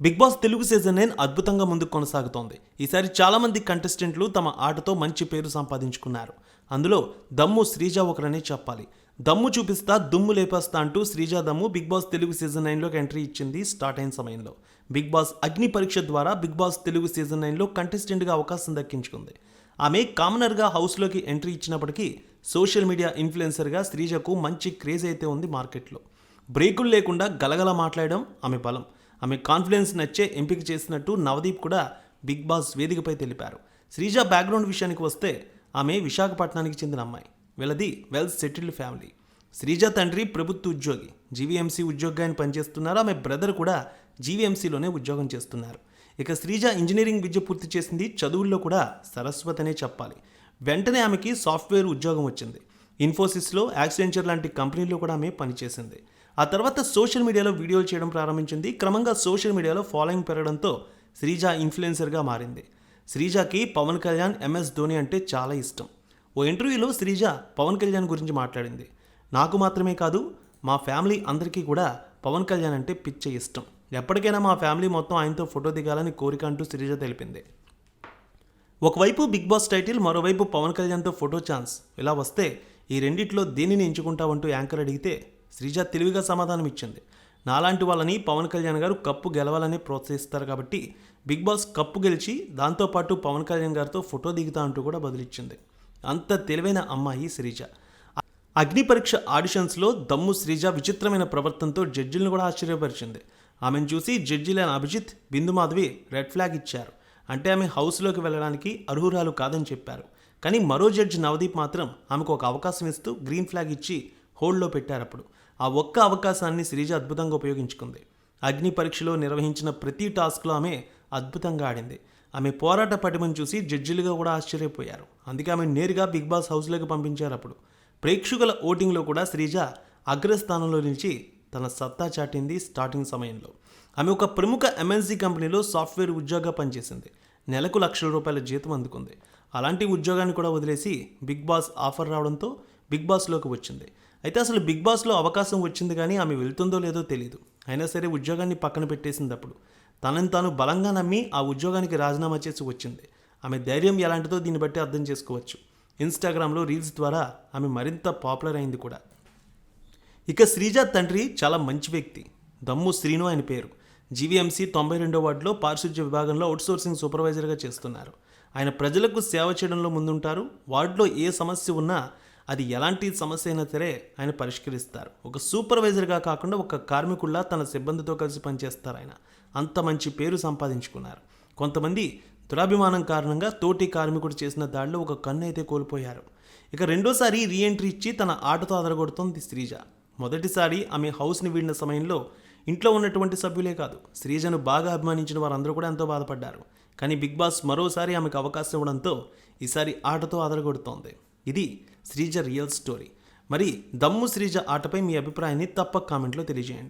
Big boss Telugu season nine అద్భుతంగా ముందుకు కొనసాగుతోంది. ఈసారి చాలామంది కంటెస్టెంట్లు తమ ఆటతో మంచి పేరు సంపాదించుకున్నారు. అందులో దమ్ము శ్రీజ ఒకరనే చెప్పాలి. దమ్ము చూపిస్తా దుమ్ము లేపేస్తా అంటూ శ్రీజ దమ్ము బిగ్ బాస్ తెలుగు సీజన్ నైన్లోకి ఎంట్రీ ఇచ్చింది స్టార్ట్ అయిన సమయంలో. బిగ్ బాస్ అగ్ని పరీక్ష ద్వారా బిగ్ బాస్ తెలుగు సీజన్ నైన్లో కంటెస్టెంట్గా అవకాశం దక్కించుకుంది. ఆమె కామనర్గా హౌస్లోకి ఎంట్రీ ఇచ్చినప్పటికీ సోషల్ మీడియా ఇన్ఫ్లుయెన్సర్గా శ్రీజకు మంచి క్రేజ్ అయితే ఉంది మార్కెట్లో. బ్రేకులు లేకుండా గలగల మాట్లాడడం ఆమె బలం. ఆమె కాన్ఫిడెన్స్ నచ్చే ఎంపిక చేసినట్టు నవదీప్ కూడా బిగ్ బాస్ వేదికపై తెలిపారు. శ్రీజ బ్యాక్గ్రౌండ్ విషయానికి వస్తే ఆమె విశాఖపట్నానికి చెందిన అమ్మాయి. వీళ్ళది వెల్ సెటిల్డ్ ఫ్యామిలీ శ్రీజ తండ్రి ప్రభుత్వ ఉద్యోగి. జీవీఎంసీ ఉద్యోగి ఆయన పనిచేస్తున్నారు. ఆమె బ్రదర్ కూడా జీవీఎంసీలోనే ఉద్యోగం చేస్తున్నారు. ఇక శ్రీజ ఇంజనీరింగ్ విద్య పూర్తి చేసింది చదువుల్లో కూడా సరస్వతనే చెప్పాలి. వెంటనే ఆమెకి సాఫ్ట్వేర్ ఉద్యోగం వచ్చింది. ఇన్ఫోసిస్లో యాక్సెంచర్ లాంటి కంపెనీల్లో కూడా ఆమె పనిచేసింది. ఆ తర్వాత సోషల్ మీడియాలో వీడియోలు చేయడం ప్రారంభించింది. క్రమంగా సోషల్ మీడియాలో ఫాలోయింగ్ పెరగడంతో శ్రీజ ఇన్ఫ్లుయెన్సర్గా మారింది. శ్రీజకి పవన్ కళ్యాణ్ ఎంఎస్ ధోని అంటే చాలా ఇష్టం. ఓ ఇంటర్వ్యూలో శ్రీజ పవన్ కళ్యాణ్ గురించి మాట్లాడింది. నాకు మాత్రమే కాదు మా ఫ్యామిలీ అందరికీ కూడా పవన్ కళ్యాణ్ అంటే పిచ్చ ఇష్టం. ఎప్పటికైనా మా ఫ్యామిలీ మొత్తం ఆయనతో ఫోటో దిగాలని కోరిక అంటూ శ్రీజ తెలిపింది. ఒకవైపు బిగ్ బాస్ టైటిల్ మరోవైపు పవన్ కళ్యాణ్తో ఫోటో ఛాన్స్. ఇలా వస్తే ఈ రెండిట్లో దేనిని ఎంచుకుంటావంటూ యాంకర్ అడిగితే శ్రీజ తెలివిగా సమాధానం ఇచ్చింది నాలాంటి వాళ్ళని పవన్ కళ్యాణ్ గారు కప్పు గెలవాలని ప్రోత్సహిస్తారు కాబట్టి బిగ్ బాస్ కప్పు గెలిచి దాంతోపాటు పవన్ కళ్యాణ్ గారితో ఫోటో దిగుతా అంటూ కూడా బదులిచ్చింది. అంత తెలివైన అమ్మాయి శ్రీజ. అగ్ని పరీక్ష ఆడిషన్స్లో దమ్ము శ్రీజ విచిత్రమైన ప్రవర్తనతో జడ్జిలను కూడా ఆశ్చర్యపరిచింది. ఆమెను చూసి జడ్జిలైన అభిజిత్ బిందు మాధవి రెడ్ ఫ్లాగ్ ఇచ్చారు. అంటే ఆమె హౌస్లోకి వెళ్ళడానికి అర్హురాలు కాదని చెప్పారు. కానీ మరో జడ్జి నవదీప్ మాత్రం ఆమెకు ఒక అవకాశం ఇస్తూ గ్రీన్ ఫ్లాగ్ ఇచ్చి హోల్డ్లో పెట్టారు అప్పుడు. ఆ ఒక్క అవకాశాన్ని శ్రీజ అద్భుతంగా ఉపయోగించుకుంది. అగ్ని పరీక్షలో నిర్వహించిన ప్రతి టాస్క్లో ఆమె అద్భుతంగా ఆడింది. ఆమె పోరాట పటిమను చూసి జడ్జిలుగా కూడా ఆశ్చర్యపోయారు. అందుకే ఆమె నేరుగా బిగ్ బాస్ హౌస్లోకి పంపించారు అప్పుడు. ప్రేక్షకుల ఓటింగ్లో కూడా శ్రీజ అగ్రస్థానంలో నిలిచి తన సత్తా చాటింది స్టార్టింగ్ సమయంలో. ఆమె ఒక ప్రముఖ ఎంఎన్సీ కంపెనీలో సాఫ్ట్వేర్ ఉద్యోగంగా పనిచేసింది. నెలకు లక్షల రూపాయల జీతం అందుకుంది. అలాంటి ఉద్యోగాన్ని కూడా వదిలేసి బిగ్ బాస్ ఆఫర్ రావడంతో బిగ్ బాస్లోకి వచ్చింది. అయితే అసలు బిగ్ బాస్లో అవకాశం వచ్చింది కానీ ఆమె వెళ్తుందో లేదో తెలియదు అయినా సరే ఉద్యోగాన్ని పక్కన పెట్టేసింది అప్పుడు తనని తాను బలంగా నమ్మి ఆ ఉద్యోగానికి రాజీనామా చేసి వచ్చింది. ఆమె ధైర్యం ఎలాంటిదో దీన్ని బట్టి అర్థం చేసుకోవచ్చు. ఇన్స్టాగ్రామ్లో రీల్స్ ద్వారా ఆమె మరింత పాపులర్ అయింది కూడా. ఇక శ్రీజ తండ్రి చాలా మంచి వ్యక్తి. దమ్ము శ్రీను ఆయన పేరు. జీవీఎంసీ తొంభై రెండో వార్డులో పారిశుద్ధ్య విభాగంలో అవుట్సోర్సింగ్ సూపర్వైజర్గా చేస్తున్నారు. ఆయన ప్రజలకు సేవ చేయడంలో ముందుంటారు. వార్డులో ఏ సమస్య ఉన్నా అది ఎలాంటి సమస్య అయినా సరే ఆయన పరిష్కరిస్తారు. ఒక సూపర్వైజర్గా కాకుండా ఒక కార్మికుల్లా తన సిబ్బందితో కలిసి పనిచేస్తారు ఆయన. అంత మంచి పేరు సంపాదించుకున్నారు. కొంతమంది దురాభిమానం కారణంగా తోటి కార్మికుడు చేసిన దాడిలో ఒక కన్ను అయితే కోల్పోయారు. ఇక రెండోసారి రీఎంట్రీ ఇచ్చి తన ఆటతో అదరగొడుతోంది శ్రీజ. మొదటిసారి ఆమె హౌస్ని వీడిన సమయంలో ఇంట్లో ఉన్నటువంటి సభ్యులే కాదు శ్రీజను బాగా అభిమానించిన వారందరూ కూడా ఎంతో బాధపడ్డారు. కానీ బిగ్ బాస్ మరోసారి ఆమెకు అవకాశం ఇవ్వడంతో ఈసారి ఆటతో అదరగొడుతోంది. ఇది శ్రీజ రియల్ స్టోరీ. మరి దమ్ము శ్రీజ ఆటపై మీ అభిప్రాయాన్ని తప్పక కామెంట్లో తెలియజేయండి.